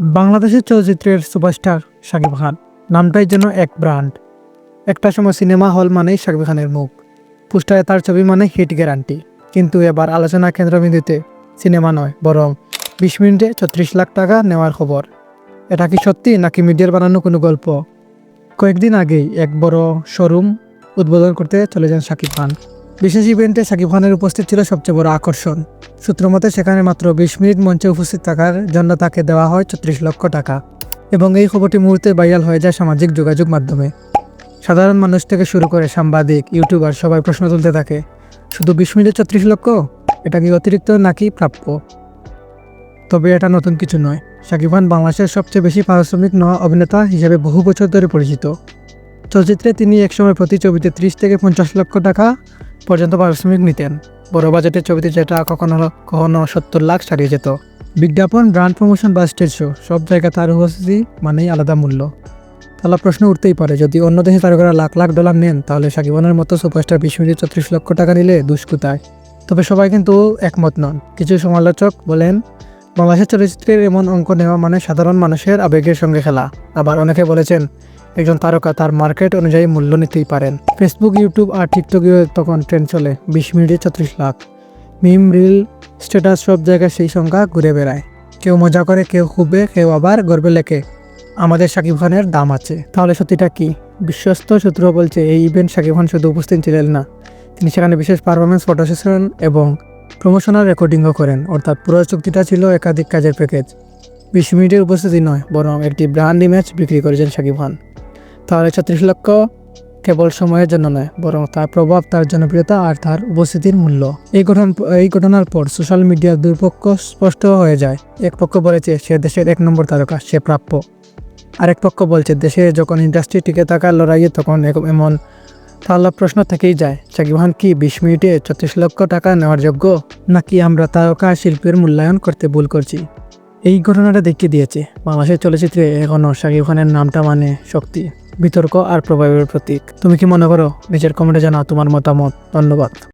বাংলাদেশের চলচ্চিত্রের সুপারস্টার শাকিব খান। নামটাই যেন এক ব্র্যান্ড। একটা সময় সিনেমা হল মানেই শাকিব খানের মুখ। পোস্টারে তার ছবি মানে হিট গ্যারান্টি। কিন্তু এবার আলোচনা কেন্দ্রবিন্দুতে সিনেমা নয়, বরং বিশ মিনিটে ছত্রিশ লাখ টাকা নেওয়ার খবর। এটা কি সত্যি, নাকি মিডিয়ার বানানো কোনো গল্প? কয়েকদিন আগেই এক বড় শোরুম উদ্বোধন করতে চলে যান শাকিব খান। বিশেষ ইভেন্টে শাকিব খানের উপস্থিত ছিল সবচেয়ে বড় আকর্ষণ। সূত্রমতে সেখানে মাত্র বিশ মিনিট মঞ্চে উপস্থিত থাকার জন্য তাকে দেওয়া হয় ছত্রিশ লক্ষ টাকা এবং এই খবরটি মুহূর্তে ভাইরাল হয়ে যায় সামাজিক যোগাযোগ মাধ্যমে। সাধারণ মানুষ থেকে শুরু করে সাংবাদিক, ইউটিউবার সবাই প্রশ্ন তুলতে থাকে, শুধু বিশ মিনিটে ছত্রিশ লক্ষ? এটা কি অতিরিক্ত নাকি প্রাপ্য? তবে এটা নতুন কিছু নয়। শাকিব খান বাংলাদেশের সবচেয়ে বেশি পারিশ্রমিক নেওয়া অভিনেতা হিসেবে বহু বছর ধরে পরিচিত। চলচ্চিত্রে তিনি একসময় প্রতি ছবিতে ত্রিশ থেকে পঞ্চাশ লক্ষ টাকা পর্যন্ত পারিশ্রমিক নিতেন। বড় বাজেটের ছবিতে যেটা কখনো কখনো সত্তর লাখ ছাড়িয়ে যেত। বিজ্ঞাপন, ব্র্যান্ড প্রমোশন বা স্টেজ শো, সব জায়গায় তার উপস্থিতি মানেই আলাদা মূল্য। তাহলে প্রশ্ন উঠতেই পারে, যদি অন্য দেশে তারকারা লাখ লাখ ডলার নেন, তাহলে সাকিবানের মতো সুপারস্টার বিশ মিনিট চত্রিশ লক্ষ টাকা নিলে দুষ্কৃতায় তবে সবাই কিন্তু একমত নন। কিছু সমালোচক বলেন, বাংলাদেশের চলচ্চিত্রের এমন অঙ্ক নেওয়া মানে সাধারণ মানুষের আবেগের সঙ্গে খেলা। আবার অনেকে বলেছেন একজন তারকা তার মার্কেট অনুযায়ী মূল্য নিতেই পারেন। ফেসবুক ইউটিউব আর টিকটকে তখন ট্রেন্ড চলে, বিশ মিনিটে ছত্রিশ লাখ। মিম রিল স্ট্যাটাস সব জায়গায় সেই সংখ্যা ঘুরে বেড়ায়। কেউ মজা করে, কেউ খুবে কেউ আবার গর্বে লেখে। আমাদের শাকিব খানের দাম আছে। তাহলে সত্যিটা কি? বিশ্বস্ত সূত্র বলছে, এই ইভেন্ট শাকিব খান শুধু উপস্থিত ছিলেন না। তিনি সেখানে বিশেষ পারফরমেন্স ফটো সেশন এবং প্রমোশনাল রেকর্ডিংও করেন। অর্থাৎ পুরো চুক্তিটা ছিল একাধিক কাজের প্যাকেজ বিশ মিনিটের উপস্থিতি নয়, বরং একটি ব্র্যান্ড ইমেজ বিক্রি করেছেন শাকিব খান। তাহলে ছত্রিশ লক্ষ কেবল সময়ের জন্য নয়, বরং তার প্রভাব, তার জনপ্রিয়তা আর তার উপস্থিতির মূল্য। এই ঘটন এই ঘটনার পর সোশ্যাল মিডিয়ার দুই পক্ষ স্পষ্ট হয়ে যায়। এক পক্ষ বলেছে, সে দেশের এক নম্বর তারকা, সে প্রাপ্য। আরেক পক্ষ বলছে, দেশে যখন ইন্ডাস্ট্রি টিকে থাকার লড়াইয়ে তখন এমন তাহলে প্রশ্ন থেকেই যায়, শাকিব খান কি বিশ মিনিটে ছত্রিশ লক্ষ টাকা নেওয়ার যোগ্য? নাকি আমরা তারকা শিল্পের মূল্যায়ন করতে ভুল করছি? এই ঘটনাটা দেখিয়ে দিয়েছে বাংলাদেশের চলচ্চিত্রে এখনও শাকিব খানের নামটা মানে শক্তি। বিতর্ক আর প্রভাবের প্রতীক। তুমি কি মনে করো? নিজের কমেন্টে জানাও তোমার মতামত। ধন্যবাদ।